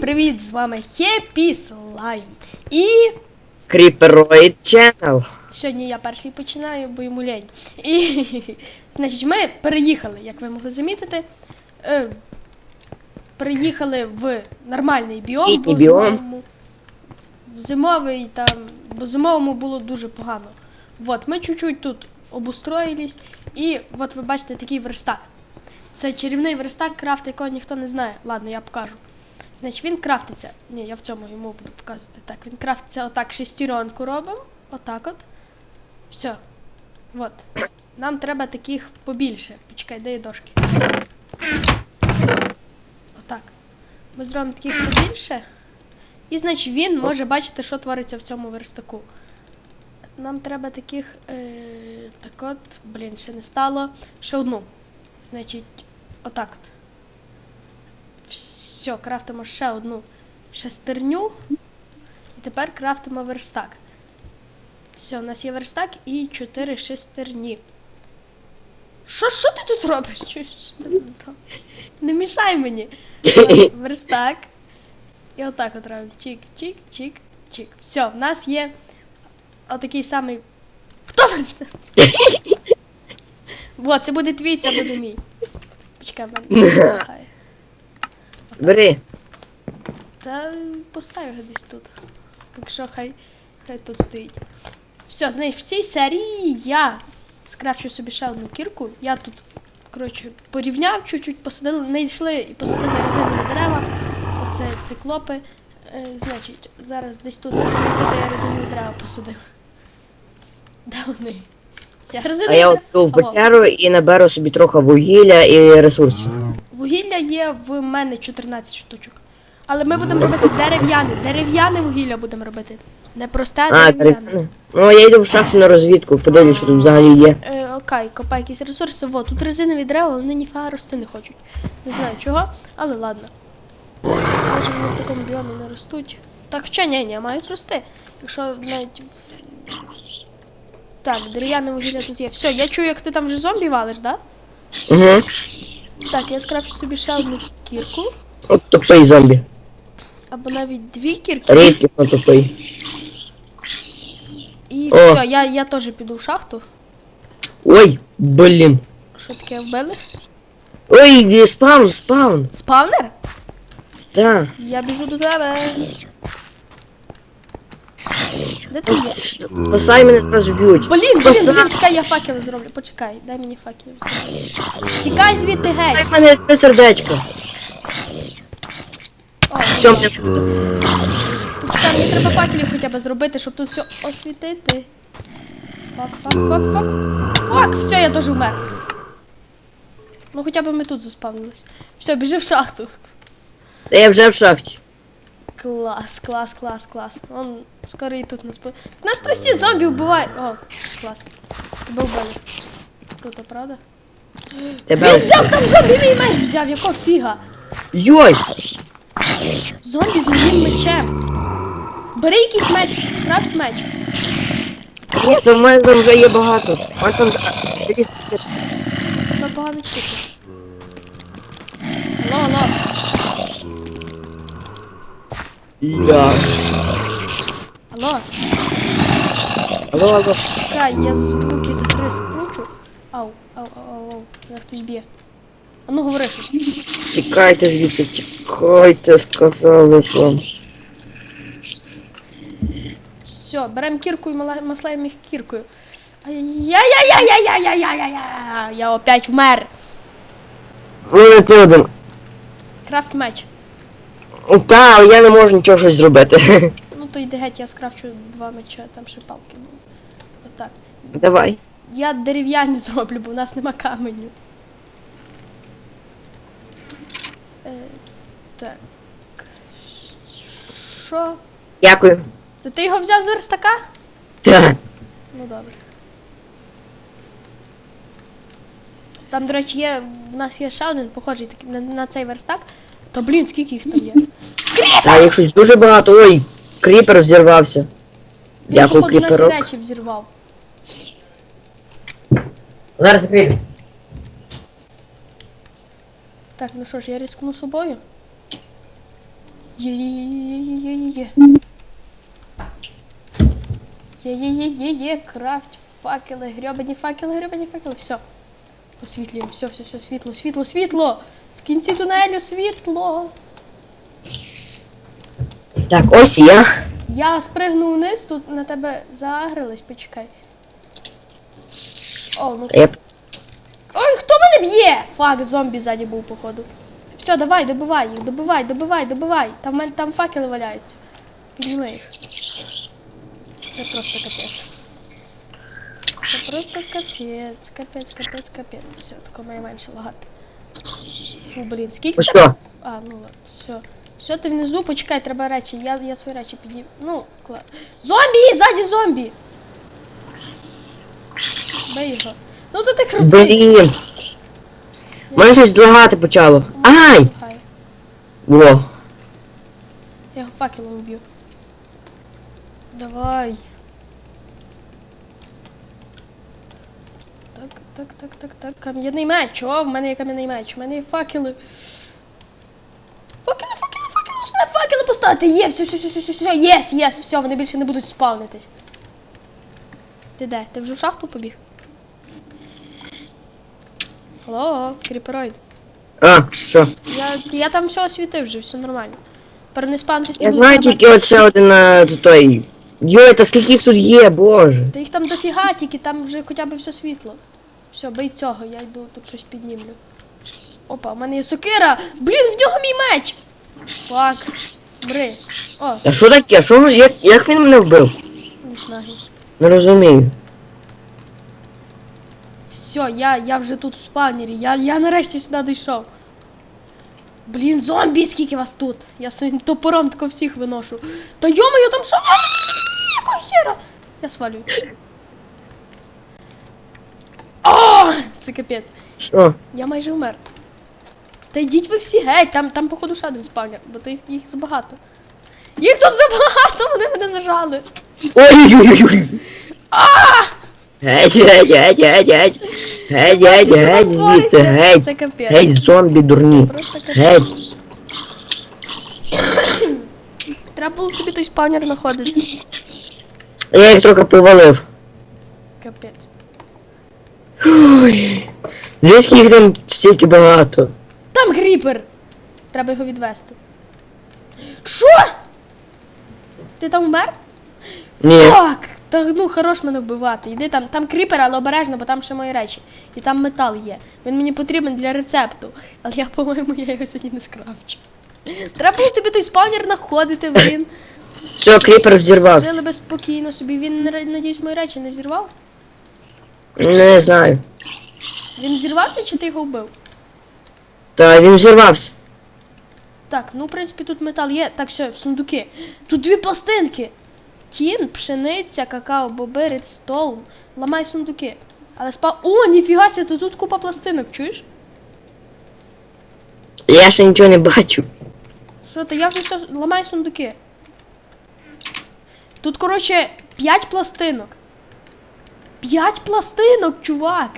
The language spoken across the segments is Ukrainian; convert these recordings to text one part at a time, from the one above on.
привіт! З вами Хеппі Слайм. І Кріпероїд Channel. сьогодні я перший починаю, бо йому лень. І значить, ми переїхали, як ви могли замітити. Е, переїхали в нормальний біом, бо в зимовому, в зимовий там, бо зимовому було дуже погано. От, ми чуть-чуть тут обустроїлись, і от ви бачите такий верстак. Це чарівний верстак, крафт, якого ніхто не знає. Ладно, я покажу. Значить, він крафтиться. Ні, я в цьому йому буду показувати. Так, він крафтиться отак шестеренку робимо. Отак от. Все. От. Нам треба таких побільше. Почекай, де є дошки? Отак. Ми зробимо таких побільше. І значить він може бачити, що твориться в цьому верстаку. Нам треба таких. Е, так от, блін, ще не стало. Ще одну. Значить, отак от. Все, крафтимо ще одну шестерню. І тепер крафтимо верстак. Все, у нас є верстак і чотири шестерні. Що, що ти тут робиш? Що, що ти тут робиш? Не мішай мені. Верстак. І отак от робимо. Чик, чик, чик, чик. Все, в нас є отакий самий. Хто? він? Це буде твій, це буде мій. Почекай, мене. Бери. Та постав його десь тут. Так що хай, хай тут стоїть. Все, знаєш, в цій серії я скрафчу собі ще одну кірку. Я тут, коротше, порівняв чуть-чуть, посадили, не йшли і посадили резинові дерева. Оце циклопи. Е, значить, зараз десь тут треба де я резинові дерева посадив. Де вони? Я резинові А я от ту в Алло. печеру і наберу собі трохи вугілля і ресурсів. Вугілля є в мене 14 штучок. Але ми будемо робити дерев'яне. Дерев'яне вугілля будемо робити. Не просте, а дерев'яне. дерев'яне. Ну, я йду в шахту на розвідку, подивлюсь, що тут взагалі є. Е, окей, копай якісь ресурси. Во, тут резинові дерева, вони ніфіга рости не хочуть. Не знаю чого, але ладно. Може вони в такому біомі не ростуть. Так, хоча ні, ні, мають рости. Якщо навіть. Так, дерев'яне вугілля тут є. Все, я чую, як ти там вже зомбі валиш, да? Угу. Так, я скрафчу собі ще одну кірку. От тупий зомбі. Або навіть дві кірки. Рідкісно тупий. І О. все, я, я теж піду в шахту. Ой, блін. Що таке вбили? Ой, спаун, спаун. Спавнер? Так. Я біжу до тебе. Де ти є? Спасай мене зараз вб'ють. Блін, блін, Спасай. блін, чекай, я факел зроблю. Почекай, дай мені факел. Тікай звідти Спасай геть. мене три сердечка. О, Все, мене... почекай, мені треба факелів хоча б зробити, щоб тут все освітити. Фак, фак, фак, фак. Фак, все, я теж вмер. Ну хоча б ми тут заспавнились. Все, біжи в шахту. Та я вже в шахті. Клас, клас, клас, клас. Он скоро і тут нас по... Нас прості зомбі вбивають. О, клас. Тебе вбили. Круто, правда? Тебе... Він взяв там зомбі мій меч взяв, якого фіга. Йой! Зомбі з моїм мечем. Бери якийсь меч, крафт меч. Ні, це в мене там вже є багато. Ось там... Та погано чути. Алло, алло. Я. Алло. Алло, алло. Чекай, я звуки з гри скручу. Ау, ау, ау, ау, ау. Як хтось б'є. А ну говори. Тікайте звідси, тікайте, сказали вам. Все, беремо кірку і мала- маслаємо їх кіркою. Ай-яй-яй-яй-яй-яй-яй-яй-яй. Я опять вмер. Ти один. Крафт меч. Та, але я не можу нічого щось зробити. Ну то йди геть, я скрафчу два меча, там ще палки були. Отак. Давай. Я дерев'яні зроблю, бо в нас нема каменю. Е, так. Що? Дякую. Це ти його взяв з верстака? Так. Ну добре. Там, до речі, є. У нас є ще один похожий такий на, на цей верстак. Та блін, скільки їх там є? Та їх щось дуже багато. Ой, кріпер взірвався. Дякую, походу, наші кріперок. речі взірвав. Зараз ти. Так, ну що ж, я рискну собою. Є-є-є-є-є-є-є. Є-є-є-є-є, крафт, факели, гребані факели, гребані факели, все. Освітлюємо, все, все, все, світло, світло, світло! Кінці тунелю світло! Так, ось я. Я спригну вниз, тут на тебе загрились, почекай. О, ну Я... Ой, хто мене б'є? Фак, зомбі ззаді був, походу. Все, давай, добивай їх, добивай, добивай, добивай. Там, мене- там факели валяються. Підніми їх. Це просто капець. Це просто капець, капець, капець, капець. Все, тако має менше лагати. Фу, блін, скільки що? А, ну ладно, все. Все, ти внизу, почекай, треба речі. Я, я свої речі піднім. Ну, клас. Зомбі! Ззаді зомбі! Бей його. Ну то ти крутий. Блін. Мене щось лагати почало. Ай! Во. Я його факелом вб'ю. Давай. Так, так, так, так. Кам'яний меч. О, в мене є кам'яний меч. В мене є факели. Факели, факели, факели, основне факели поставити. Є, все, все, все, все, все, все, єс, єс, все, вони більше не будуть спавнитись. Ти де? Ти вже в шахту побіг? Алло, кріпероїд. А, що? Я, я там все освітив вже, все нормально. Спамтись Я знаю тільки от ще один е, той. Йой, та скільки їх тут є, боже. Та їх там дофіга, тільки там вже хоча б все світло. Все, бий цього, я йду тут щось піднімлю. Опа, у мене є сокира! Блін, в нього мій меч! Фак. Бри. О, Та що таке? Що як, як він мене вбив? не знаю. Не розумію. Все, я, я вже тут в спавнері. Я, я нарешті сюди дійшов. Блін, зомбі, скільки вас тут? Я своїм топором тако всіх виношу. Та йома, там що? А, Якого хера? Я свалюю. О! Це капець. Що? Я майже вмер. Та йдіть ви всі геть, там, там походу ще один спавнер, бо то їх, їх забагато. Їх тут забагато, вони мене зажали. Ой-ой-ой. Геть, геть, геть, геть, геть. Геть, геть, Що геть, звідси, твориться? геть. Капець. Геть, зомбі дурні. Просто капець. Геть. Треба було собі той спавнер знаходити. Я їх трохи повалив. Капець. Ой. Звідки їх там стільки багато? Там гріпер! Треба його відвести. Що? Ти там вмер? Ні. Так! Та ну хорош мене вбивати. Іди там, там кріпер, але обережно, бо там ще мої речі. І там метал є. Він мені потрібен для рецепту. Але я, по-моєму, я його сьогодні не скрафчу. Треба було тобі той спавнер знаходити, блін. Все, кріпер взірвався. Жили би спокійно собі. Він, на- надіюсь, мої речі не взірвав? Не знаю. Він взірвався чи ти його вбив? Та він взірвався. Так, ну в принципі тут метал є. Так, все, сундуки. Тут дві пластинки. Тін, пшениця, какао, боби, редстоун. Ламай сундуки. Але спа. О, ніфіга ся, то тут купа пластинок, чуєш? Я ще нічого не бачу. Що ти? Я вже все. Ламай сундуки. Тут, коротше, 5 пластинок. 5 пластинок, чувак.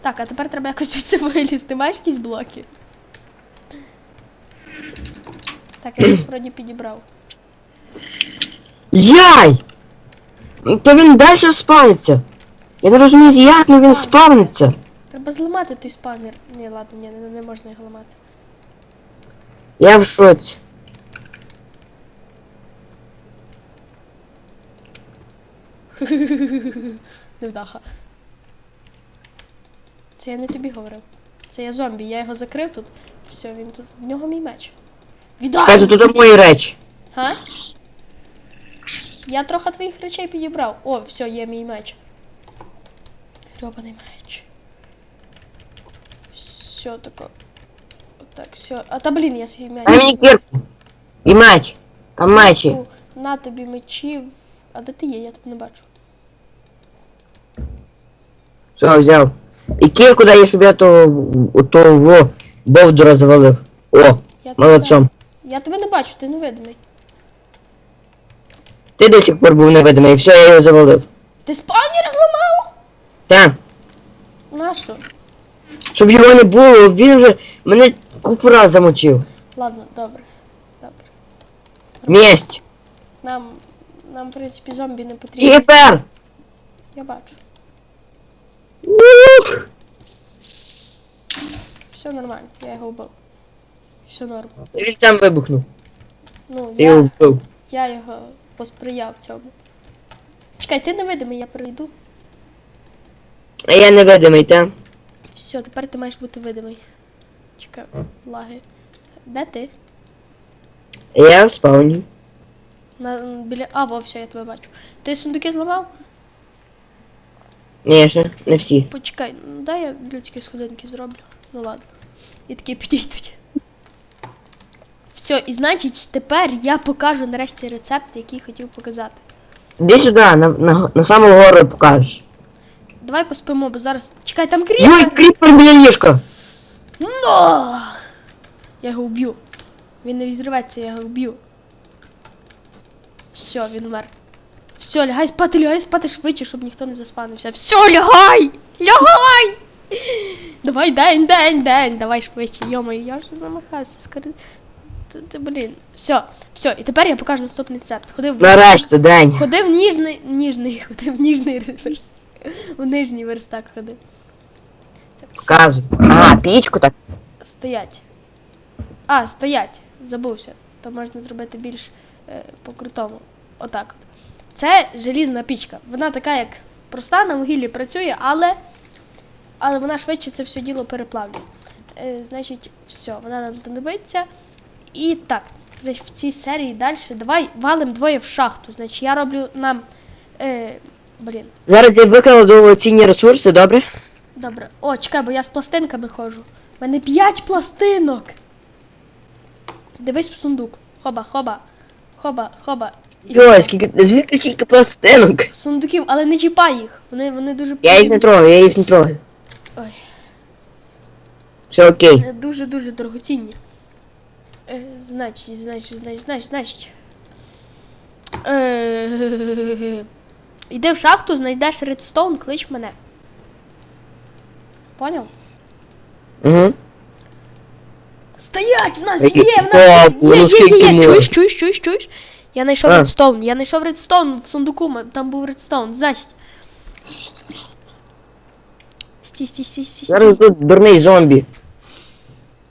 Так, а тепер треба якось від цього вилізти. Маєш якісь блоки? Так, я щось вроді підібрав. Яй! То він далі спавниться. Я не розумію, як ну він спавниться. Треба зламати той спавнер. Ні, ладно, ні, не, не можна його ламати. Я в шоці. Невдаха. Це я не тобі говорив. Це я зомбі, я його закрив тут. Все, він тут. В нього мій меч. Чекайте, Віддай! тут мої речі. Га? Я трохи твоїх речей підібрав. О, все, є мій меч. Гребаний меч. Все тако. Отак, все. А та блін, я свій меч. Дай мені кірку. І меч. Там мечі. На тобі мечів. А де ти є? Я тебе не бачу. Все, взяв. І кірку дає, щоб я то, то во бовдура завалив. О, Я тебе, молодцом. я тебе не бачу, ти невидимий. Ти до сих пор був невидимий, і все, я його завалив. Ти спавнер зламав? Так. Нащо? Щоб його не було, він вже мене купу раз замочив. Ладно, добре. Добре. Месть. Нам, нам, в принципі, зомбі не потрібні. Кіпер! Я бачу. Ух! Все нормально, я його вбив. Все норм. Він сам вибухнув. Ну, Ти його вбив. я його посприяв цьому. Чекай, ти невидимий, я прийду. А я невидимий, та? Все, тепер ти маєш бути видимий. Чекай, лаги. Де ти? Я в спауні. Біля. А, во, все, я тебе бачу. Ти сундуки зламав? Ні, ще не всі. Почекай, ну, дай я людські сходинки зроблю. Ну ладно. І такі підійдуть. Все, і значить, тепер я покажу нарешті рецепт, який хотів показати. Іди сюди, на, на, на саму гору покажеш. Давай поспимо, бо зараз. Чекай, там Юй, кріпер! кріпер біля ліжка. Но! Я його вб'ю. Він не відривається, я його вб'ю. Все, він вмер. Все, лягай спати, лягай спати швидше, щоб ніхто не заспанився. Все, лягай! Лягай! Давай, день, день, день, давай швидше. Йомаю, я вже замахався, скоро. Ти, ти, блін. Все, все, і тепер я покажу наступний рецепт. Ходив в Нарешті, день. Ходив ніжний, ніжний, ходив ніжний верстак. У нижній верстак ходив. Все, Показуй. Ага, пічку так. Стоять. А, стоять. Забувся. То можна зробити більш е, по-крутому. Отак от. Це желізна пічка. Вона така, як проста, на вугіллі працює, але, але вона швидше це все діло переплавлює. Е, значить, все, вона нам знадобиться. І так, значить, в цій серії далі давай валим двоє в шахту. Значить, я роблю нам. Е, блін. Зараз я викладу цінні ресурси, добре? Добре. О, чекай, бо я з пластинками ходжу. У мене п'ять пластинок. Дивись в сундук. Хоба, хоба. Хоба, хоба. І Йой, скільки, звідки кілька пластинок? Сундуків, але не чіпай їх. Вони, вони дуже Я їх не трогаю, я їх не трогаю. Ой. Все окей. Вони дуже-дуже дорогоцінні. Е, значить, значить, значить, значить, значить. Е, Іди в шахту, знайдеш редстоун, клич мене. Поняв? Угу. Стоять! В нас Які- є, в нас є, є, ну є, є, чуєш, чуєш, чуєш, чуєш? Я знайшов А. редстоун, я знайшов редстоун в сундуку, м- там був редстоун, значить. Стій, стій, стій, стій, Зараз тут дурний зомбі.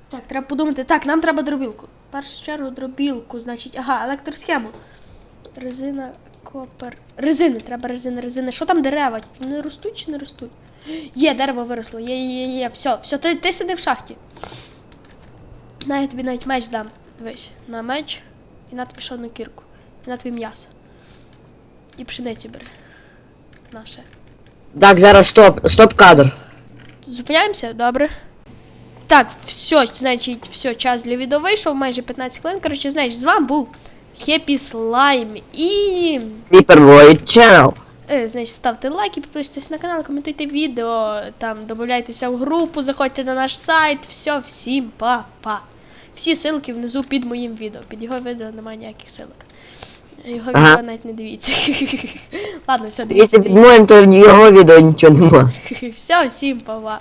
Так, треба подумати. Так, нам треба дробілку. В першу чергу дробілку, значить, ага, електросхему. Резина, копер. Резини, треба резини, резини. Що там дерева? Вони ростуть чи не ростуть? Є, дерево виросло. Є, є, є, є. Все, все, ти, ти сиди в шахті. На, я тобі навіть меч дам. Дивись, на меч. І на тобі ще одну кірку. І на тобі м'ясо. І пшениці бери. Наше. Так, зараз стоп, стоп кадр. Зупиняємося? Добре. Так, все, значить, все, час для відео вийшов, майже 15 хвилин. Коротше, значить, з вами був Хеппі Слайм. І. Creeper Void Channel. Е, значить, ставте лайки, підписуйтесь на канал, коментуйте відео, там додавайтеся в групу, заходьте на наш сайт. Все, всім па-па. Всі ссылки внизу під моїм відео. Під його відео немає ніяких ссылок. Його Ага. відео навіть не дивіться. Ладно, все, Дивіться, дивіться. під моїм то його відео нічого немає. Все, всім па-па.